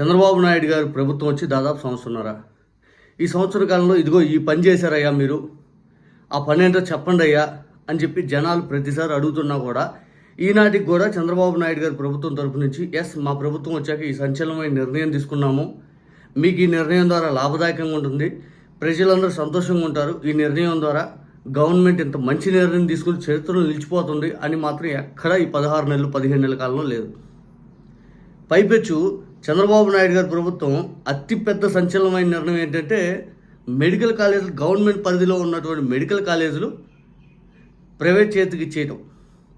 చంద్రబాబు నాయుడు గారు ప్రభుత్వం వచ్చి దాదాపు సంవత్సరంన్నర. ఈ సంవత్సర కాలంలో ఇదిగో ఈ పని చేశారయ్యా మీరు. ఆ పని ఏంటో చెప్పండి అయ్యా అని చెప్పి జనాలు ప్రతిసారి అడుగుతున్నా కూడా ఈనాటికి కూడా చంద్రబాబు నాయుడు గారి ప్రభుత్వం తరపు నుంచి ఎస్ మా ప్రభుత్వం వచ్చాక ఈ సంచలనమైన నిర్ణయం తీసుకున్నాము. మీకు ఈ నిర్ణయం ద్వారా లాభదాయకంగా ఉంటుంది. ప్రజలందరూ సంతోషంగా ఉంటారు. ఈ నిర్ణయం ద్వారా గవర్నమెంట్ ఇంత మంచి నిర్ణయం తీసుకుని చరిత్రలో నిలిచిపోతుంది అని మాత్రం ఎక్కడా ఈ పదహారు నెలలు పదిహేను నెలల కాలంలో లేదు. పైపెచ్చు చంద్రబాబు నాయుడు గారి ప్రభుత్వం అతిపెద్ద సంచలనమైన నిర్ణయం ఏంటంటే మెడికల్ కాలేజీలు గవర్నమెంట్ పరిధిలో ఉన్నటువంటి మెడికల్ కాలేజీలు ప్రైవేట్ చేతికి ఇచ్చేయటం.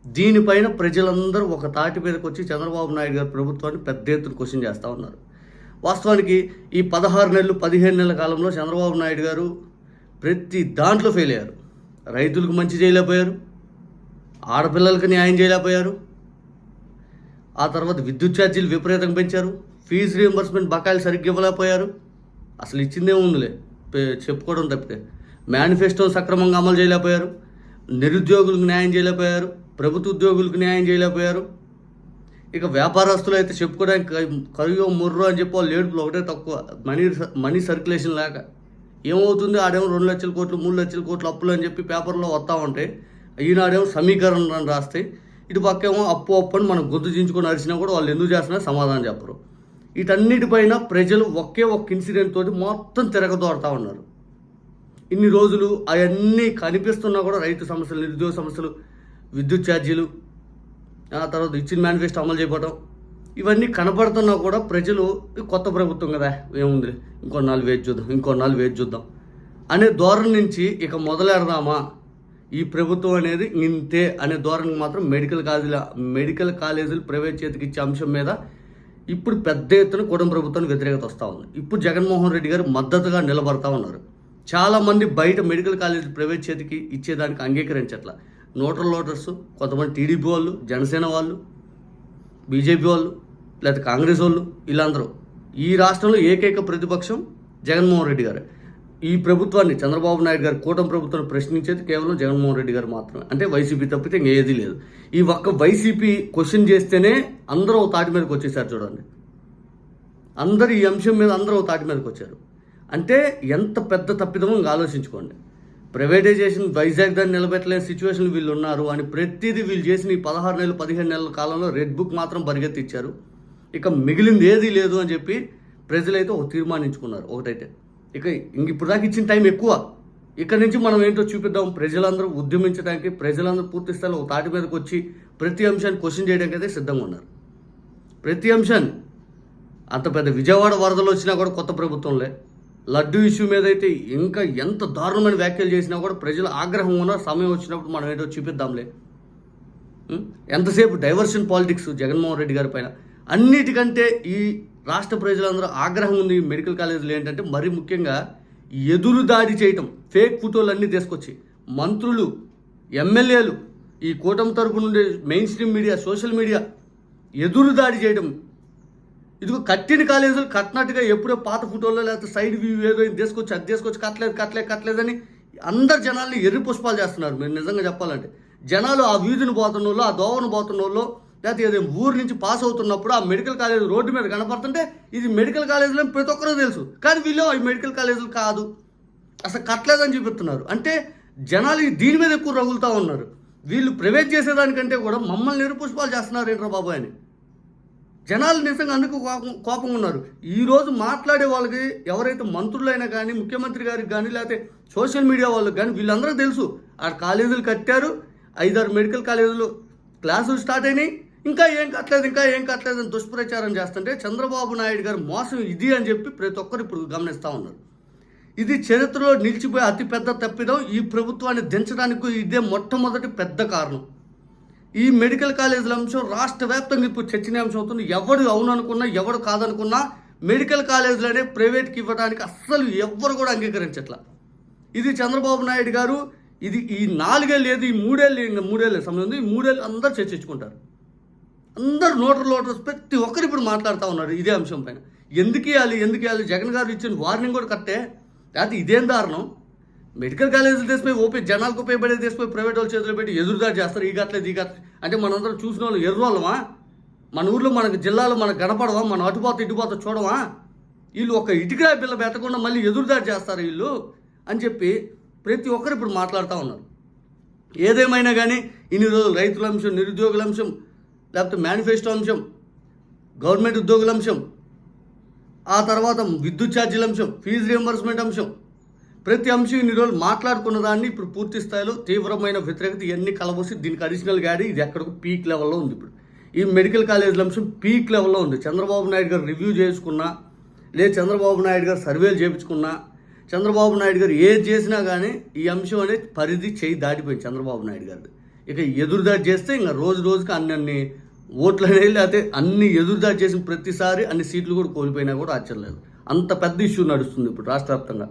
దీనిపైన ప్రజలందరూ ఒక తాటి మీదకి వచ్చి చంద్రబాబు నాయుడు గారి ప్రభుత్వాన్ని పెద్ద ఎత్తున క్వశ్చన్ చేస్తూ ఉన్నారు. వాస్తవానికి ఈ పదహారు నెలలు పదిహేను నెలల కాలంలో చంద్రబాబు నాయుడు గారు ప్రతి దాంట్లో ఫెయిల్ అయ్యారు. రైతులకు మంచి చేయలేకపోయారు. ఆడపిల్లలకు న్యాయం చేయలేకపోయారు. ఆ తర్వాత విద్యుత్ ఛార్జీలు విపరీతంగా పెంచారు. ఫీజు రీఎంబర్స్మెంట్ బకాయిలు సరిగ్గా ఇవ్వలేకపోయారు. అసలు ఇచ్చిందే ఉందిలే. చెప్పుకోవడం తప్పితే. మేనిఫెస్టో సక్రమంగా అమలు చేయలేకపోయారు. నిరుద్యోగులకు న్యాయం చేయలేకపోయారు. ప్రభుత్వ ఉద్యోగులకు న్యాయం చేయలేకపోయారు. ఇక వ్యాపారస్తులు అయితే చెప్పుకోవడానికి కరియో ముర్రో అని చెప్పి వాళ్ళు ఏడుపులు. ఒకటే తక్కువ. మనీ మనీ సర్క్యులేషన్ లేక. ఏమవుతుంది? ఆడేమో రెండు లక్షల కోట్లు మూడు లక్షల కోట్లు అప్పులు అని చెప్పి పేపర్లో వస్తూ ఉంటాయి ఈనాడేమో సమీకరణ అని రాస్తే ఇటు పక్కేమో అప్పు అప్పు అని మనం గుర్తు చించుకొని అరిచినా కూడా వాళ్ళు ఎందుకు చేస్తున్నా సమాధానం చెప్పరు. వీటన్నిటిపైన ప్రజలు ఒకే ఒక్క ఇన్సిడెంట్ తోటి మొత్తం తిరగదోడుతూ ఉన్నారు. ఇన్ని రోజులు అవన్నీ కనిపిస్తున్నా కూడా రైతు సమస్యలు నిరుద్యోగ సమస్యలు విద్యుత్ ఛార్జీలు ఆ తర్వాత ఇచ్చిన మేనిఫెస్టో అమలు చేయకపోవడం ఇవన్నీ కనపడుతున్నా కూడా ప్రజలు కొత్త ప్రభుత్వం కదా ఏముంది ఇంకో నాలుగు వేచి చూద్దాం ఇంకో నాలుగు వేచి చూద్దాం అనే ధోరణి నుంచి ఇక మొదలెడదామా? ఈ ప్రభుత్వం అనేది ఇంతే అనే ధోరణికి మాత్రం మెడికల్ కాలేజీల మెడికల్ కాలేజీలు ప్రైవేట్ చేతికి ఇచ్చే అంశం మీద ఇప్పుడు పెద్ద ఎత్తున కూటమి ప్రభుత్వానికి వ్యతిరేకత వస్తూ ఉంది. ఇప్పుడు జగన్మోహన్ రెడ్డి గారు మద్దతుగా నిలబడతా ఉన్నారు. చాలామంది బయట మెడికల్ కాలేజీ ప్రైవేట్ చేతికి ఇచ్చేదానికి అంగీకరించట్ల. నోటల్ లోటర్స్ కొంతమంది టీడీపీ వాళ్ళు జనసేన వాళ్ళు బీజేపీ వాళ్ళు లేదా కాంగ్రెస్ వాళ్ళు వీళ్ళందరూ. ఈ రాష్ట్రంలో ఏకైక ప్రతిపక్షం జగన్మోహన్ రెడ్డి గారు. ఈ ప్రభుత్వాన్ని చంద్రబాబు నాయుడు గారి కూటమి ప్రభుత్వాన్ని ప్రశ్నించేది కేవలం జగన్మోహన్ రెడ్డి గారు మాత్రమే. అంటే వైసీపీ తప్పితే ఇంకేది లేదు. ఈ ఒక్క వైసీపీ క్వశ్చన్ చేస్తేనే అందరూ తాటి మీదకి వచ్చేసారు చూడండి. అందరు ఈ అంశం మీద అందరూ తాటి మీదకి వచ్చారు. అంటే ఎంత పెద్ద తప్పిదమో ఇంకా ఆలోచించుకోండి. ప్రైవేటైజేషన్ వైజాగ్ దాన్ని నిలబెట్టలేని సిచ్యువేషన్ వీళ్ళు ఉన్నారు అని ప్రతిదీ వీళ్ళు చేసిన ఈ పదహారు నెలలు పదిహేను నెలల కాలంలో రెడ్ బుక్ మాత్రం పరిగెత్తిచ్చారు. ఇక మిగిలింది ఏదీ లేదు అని చెప్పి ప్రజలైతే ఒక తీర్మానించుకున్నారు ఒకటైతే. ఇక ఇంక ఇప్పుడు దాకా ఇచ్చిన టైం ఎక్కువ. ఇక్కడ నుంచి మనం ఏంటో చూపిద్దాం. ప్రజలందరూ ఉద్యమించడానికి ప్రజలందరూ పూర్తి స్థాయిలో ఒక తాటి మీదకి వచ్చి ప్రతి అంశాన్ని క్వశ్చన్ చేయడానికి అయితే సిద్ధంగా ఉన్నారు. ప్రతి అంశాన్ని. అంత పెద్ద విజయవాడ వరదలు వచ్చినా కూడా కొత్త ప్రభుత్వంలే. లడ్డు ఇష్యూ మీద అయితే ఇంకా ఎంత దారుణమైన వ్యాఖ్యలు చేసినా కూడా ప్రజలు ఆగ్రహం ఉన్న సమయం వచ్చినప్పుడు మనం ఏంటో చూపిద్దాంలే. ఎంతసేపు? డైవర్షన్ పాలిటిక్స్ జగన్మోహన్ రెడ్డి గారి పైన. అన్నిటికంటే ఈ రాష్ట్ర ప్రజలందరూ ఆగ్రహం ఉంది ఈ మెడికల్ కాలేజీలు ఏంటంటే మరీ ముఖ్యంగా ఎదురు దాడి చేయటం ఫేక్ ఫోటోలు అన్నీ తీసుకొచ్చి మంత్రులు ఎమ్మెల్యేలు ఈ కూటమి తరపు నుండి main stream media social media ఎదురు దాడి చేయడం ఇదిగో కట్టిన కాలేజీలు కట్టినట్టుగా ఎప్పుడో పాత ఫోటోలో లేకపోతే సైడ్ వ్యూ ఏదో తీసుకొచ్చి అది తీసుకొచ్చి కట్టలేదు కట్టలేదు కట్టలేదని అందరు జనాల్ని ఎర్రి పుష్పాలు చేస్తున్నారు. మీరు నిజంగా చెప్పాలంటే జనాలు ఆ వీధిని పోతున్న వాళ్ళు ఆ దోవను పోతున్న వాళ్ళు లేకపోతే ఏదో ఊరు నుంచి పాస్ అవుతున్నప్పుడు ఆ మెడికల్ కాలేజ్ రోడ్డు మీద కనపడుతుంటే ఇది మెడికల్ కాలేజీలో ప్రతి ఒక్కరూ తెలుసు. కానీ వీళ్ళు ఈ మెడికల్ కాలేజీలు కాదు. అసలు కట్టలేదని చూపిస్తున్నారు. అంటే జనాలు దీని మీద ఎక్కువ రగులుతూ ఉన్నారు. వీళ్ళు ప్రైవేట్ చేసేదానికంటే కూడా మమ్మల్ని నిరుపుష్పాలు చేస్తున్నారు ఏంట్రా బాబు అని. జనాలు నిజంగా అందుకు కోపం కోపంగా ఉన్నారు. ఈరోజు మాట్లాడే వాళ్ళకి ఎవరైతే మంత్రులైనా కానీ ముఖ్యమంత్రి గారికి కానీ లేకపోతే సోషల్ మీడియా వాళ్ళకి కానీ వీళ్ళందరూ తెలుసు. ఆ కాలేజీలు కట్టారు. ఐదారు మెడికల్ కాలేజీలు క్లాసులు స్టార్ట్ అయినాయి. ఇంకా ఏం కట్టలేదు ఇంకా ఏం కట్టలేదు అని దుష్ప్రచారం చేస్తుంటే చంద్రబాబు నాయుడు గారు మోసం ఇది అని చెప్పి ప్రతి ఒక్కరు ఇప్పుడు గమనిస్తూ ఉన్నారు. ఇది చరిత్రలో నిలిచిపోయే అతిపెద్ద తప్పిదం ఈ ప్రభుత్వాన్ని దించడానికి ఇదే మొట్టమొదటి పెద్ద కారణం. ఈ మెడికల్ కాలేజీల అంశం రాష్ట్ర వ్యాప్తంగా ఇప్పుడు చర్చనీయాంశం అవుతుంది. ఎవడు అవుననుకున్నా ఎవడు కాదనుకున్నా మెడికల్ కాలేజీలనే ప్రైవేట్కి ఇవ్వడానికి అస్సలు ఎవ్వరు కూడా అంగీకరించట్లా. ఇది చంద్రబాబు నాయుడు గారు ఇది ఈ నాలుగేళ్ళు ఏది ఈ మూడేళ్ళు మూడేళ్ళ సమయం ఉంది. ఈ మూడేళ్ళు అందరూ చర్చించుకుంటారు. అందరు నోటర్ లోటర్స్ ప్రతి ఒక్కరు ఇప్పుడు మాట్లాడుతూ ఉన్నారు ఇదే అంశం పైన. ఎందుకు ఇవ్వాలి ఎందుకు ఇవ్వాలి? జగన్ గారు ఇచ్చిన వార్నింగ్ కూడా కట్టే లేకపోతే ఇదేం దారుణం? మెడికల్ కాలేజీలు తీసిపోయి ఓపీ జనాలకు ఉపయోగపడేది తీసిపోయి ప్రైవేట్ వాళ్ళ చేతులు పెట్టి ఎదురుదాడి చేస్తారు ఈ గట్లేదు ఈ గట్లేదు అంటే మనందరం చూసిన వాళ్ళు ఎర్రోళ్ళమా మన ఊర్లో మనకు జిల్లాలో మనకు గడపడవా మనం అటుపోత ఇటుపోత చూడవా? వీళ్ళు ఒక ఇటుకరా పిల్ల పెట్టకుండా మళ్ళీ ఎదురుదాడి చేస్తారు వీళ్ళు? అని చెప్పి ప్రతి ఒక్కరు ఇప్పుడు మాట్లాడుతూ ఉన్నారు. ఏదేమైనా కానీ ఇన్ని రోజులు రైతుల అంశం నిరుద్యోగుల అంశం లేకపోతే మేనిఫెస్టో అంశం గవర్నమెంట్ ఉద్యోగుల అంశం ఆ తర్వాత విద్యుత్ ఛార్జీల అంశం ఫీజు రియంబర్స్మెంట్ అంశం. ప్రతి అంశం ఇన్ని రోజులు మాట్లాడుకున్న దాన్ని ఇప్పుడు పూర్తి స్థాయిలో తీవ్రమైన వ్యతిరేకత ఇవన్నీ కలబోసి దీనికి అడిషనల్ గాడి ఇది ఎక్కడికి పీక్ లెవెల్లో ఉంది ఇప్పుడు. ఈ మెడికల్ కాలేజీల అంశం పీక్ లెవెల్లో ఉంది. చంద్రబాబు నాయుడు గారు రివ్యూ చేసుకున్నా లేదు చంద్రబాబు నాయుడు గారు సర్వేలు చేయించుకున్నా చంద్రబాబు నాయుడు గారు ఏది చేసినా కానీ ఈ అంశం అనేది పరిధి చేయి దాటిపోయింది చంద్రబాబు నాయుడు గారు ఇక ఎదురుదాడి చేస్తే ఇంకా రోజు రోజుకి అన్ని ఓట్లు అనేది లేకపోతే అన్ని ఎదురుదాడి చేసిన ప్రతిసారి అన్ని సీట్లు కూడా కోల్పోయినా కూడా ఆశ్చర్యం లేదు. అంత పెద్ద ఇష్యూ నడుస్తుంది ఇప్పుడు రాష్ట్ర వ్యాప్తంగా.